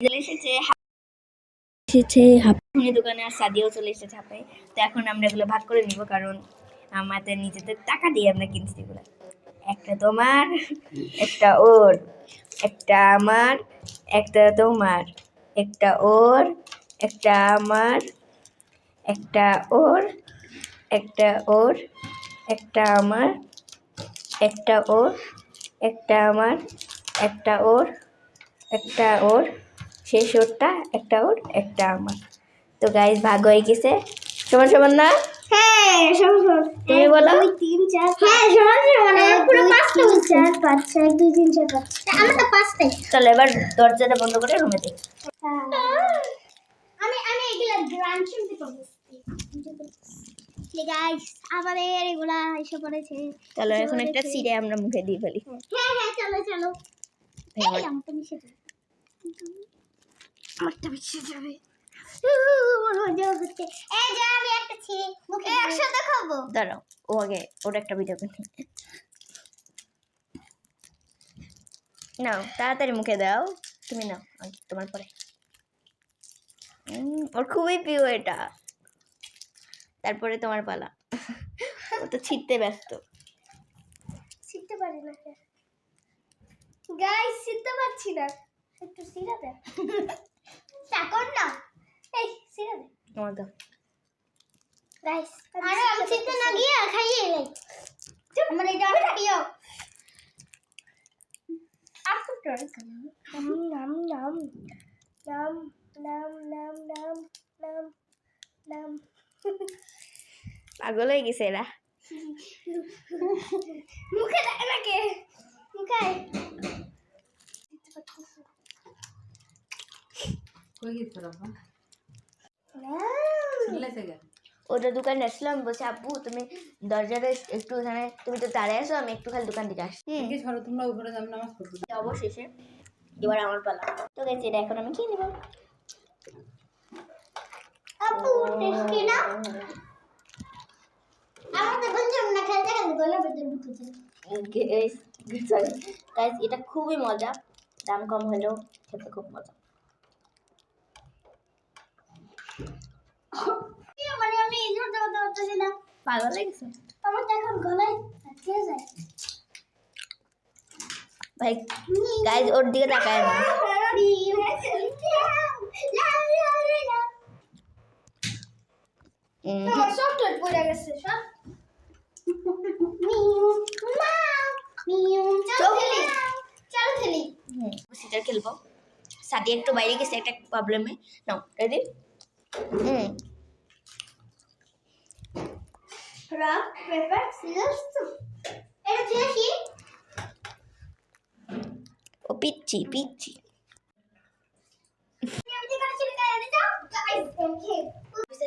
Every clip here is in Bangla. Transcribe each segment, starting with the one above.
চলে এসেছে দোকানে আর সাদিও চলে এসেছে হাফে। তো এখন আমরা এগুলো ভাগ করে নিব কারণ আমাদের নিজেদের টাকা দিয়ে আমরা কিনছি এগুলো। একটা তোমার একটা ওর একটা আমার একটা তোমার একটা ওর একটা আমার একটা ওর একটা ওর একটা আমার একটা ওর একটা আমার একটা ওর একটা ওর শেষ ওরটা একটা ওর একটা আমার। তো গাইজ ভাগ হয়ে গেছে। সমান সমান না। হ্যাঁ সমান তুমি বলো। দুই তিন চার হ্যাঁ সমান সমান আমার পুরো পাঁচটা তিন চার পাঁচ এক দুই তিন চার পাঁচ। আমার তো পাঁচটাই। চলো এবার দরজাটা বন্ধ করে রুমে যাই। আমি আমি এগুলা গ্রান্ড শুনতে পাবো গাইস আমাদের এগুলা এসে পড়েছে। চলো এখন একটা সিরে আমরা মুখে দিয়ে ফেলি। হ্যাঁ হ্যাঁ চলো চলো। এই মিশে আমারটা যাবে। দাঁড়াও ও আগে ওর একটা ভিডিও করে নাও তাড়াতাড়ি মুখে দাও। তুমি নাও তোমার পরে। ওর খুবই প্রিয় এটা। তারপরে তোমার পালা। ও তো ছিটতে ব্যস্ত। শিখতে পারি না গাইস শিখতে পারছি না। একটু সিরা দে চাকর না এই সিরা দে তোমার দাও গাইস আরে আমি শিখতে না গিয়ে খাইয়ে এলাই আমার এটা আমি খাইও আপু ট্রাই করুন নাম নাম নাম নাম নাম নাম নাম নাম পাগল হয়ে গেছে এরা। মুখে দেয় না কে? মুখে। কই গেছো বাবা ওটা দোকানে আসলাম বলছে আব্বু তুমি দরজাটা একটু এখানে তুমি তো দাঁড়িয়ে আসো আমি একটু খালি দোকান থেকে আসছি। তোমরা উপরে যাবে নামাজ পড়বে অবশেষে এবার আমার পালা। তো গেছি এটা এখন আমি খেয়ে নেব। আপু টেস্টি না? এটা খুবই মজা। দাম কম হলেও খেতে খুব মজা। মানে আমি জন্য কথা বলতেছি না। পাগল লেগেছে? আমার তো এখন গলায় আটকে যায়। ভাই গাইস ওর দিকে তাকায় না। পড়ে গেছে সব। খেলব। সাথে একটু বাইরে গেছে একটা প্রবলেমে now ready Mm. Rock, paper, scissors, এটা তুই আসি ও পিচ্ছি পিচ্ছি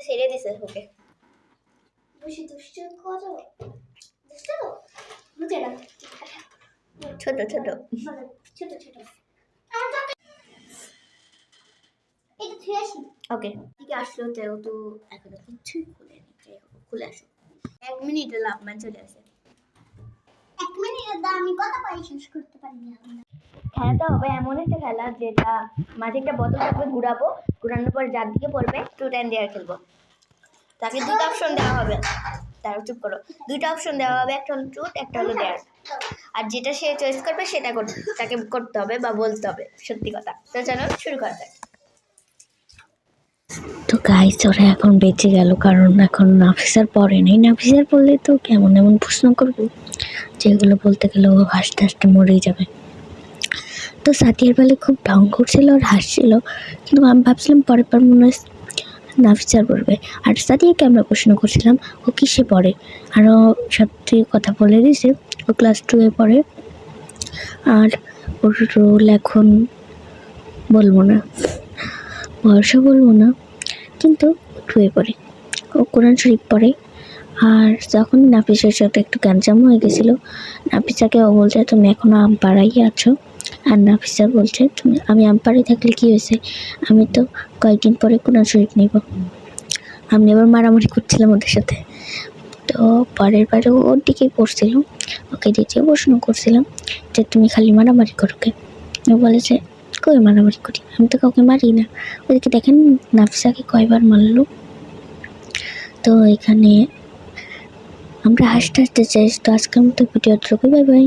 সেরে দিছে ওকে। বসে ছোট ছোট। ছোট ছোট। ওকে। আসলো যেহেতু এখনও কিছুই খুলে নি যাই হোক, খুলে আসো এক মিনিটে লাভ ম্যান চলে আসে। এক মিনিটের দাম আমি কত পারি শেষ করতে পারি না খেলাটা হবে এমন একটা খেলা যেটা মাঝে একটা বোতল থাকবে ঘুরাবো ঘুরানোর পর যার দিকে পড়বে টু টাইম দেওয়ার খেলব। তাকে দুটো অপশন দেওয়া হবে। তার চুপ করো। দুইটা অপশন দেওয়া হবে একটা হলো ট্রুথ একটা হলো দেয়ার আর যেটা সে চয়েস করবে সেটা করতে তাকে করতে হবে বা বলতে হবে সত্যি কথা। তো চলো শুরু করা যাক। তো গাইস ওরা এখন বেঁচে গেল, কারণ এখন নাফিসার পরে নেই। নাফিসার পড়লে তো কেমন এমন প্রশ্ন করব যেগুলো বলতে গেলে ও হাসতে হাসতে মরেই যাবে। তো সাথিয়ার বেলায় খুব ঢং করছিল আর হাসছিল, কিন্তু আমি ভাবছিলাম পরের পর মনে হয় নাফিসার পড়বে। আর সাথিয়াকে আমরা প্রশ্ন করছিলাম, ও কিসে পড়ে? আর ও সত্যি কথা বলে দিয়েছে, ও ক্লাস টুয়ে পড়ে। আর ওর রোল এখন বলব না, বয়সও বলব না কিন্তু টুয়ে পড়ে। ও কোরআন শরীফ পড়ে। আর যখন নাফিসের সাথে একটু গ্যাঞ্জাম হয়ে গেছিল, নাফিসাকে ও বলছে, তুমি এখনও আমপাড়াই আছো? আর নাফিসা বলছে, তুমি, আমি আমপাড়াই থাকলে কি হয়েছে? আমি তো কয়েকদিন পরে কোরআন শরীফ নিব। আমি আবার মারামারি করছিলাম ওদের সাথে। তো পরের বারে ওর দিকেই পড়ছিল। ওকে দ্বিতীয় প্রশ্ন করছিলাম যে, তুমি খালি মারামারি করো কে ও বলেছে করে মারামারি করি? আমি তো কাউকে মারি না। ওদেরকে দেখেন, নাফসাকে কয়বার মারল। তো এখানে আমরা হাসতে হাসতে চাই তো আজকের মতো ভিডিও বাই বাই।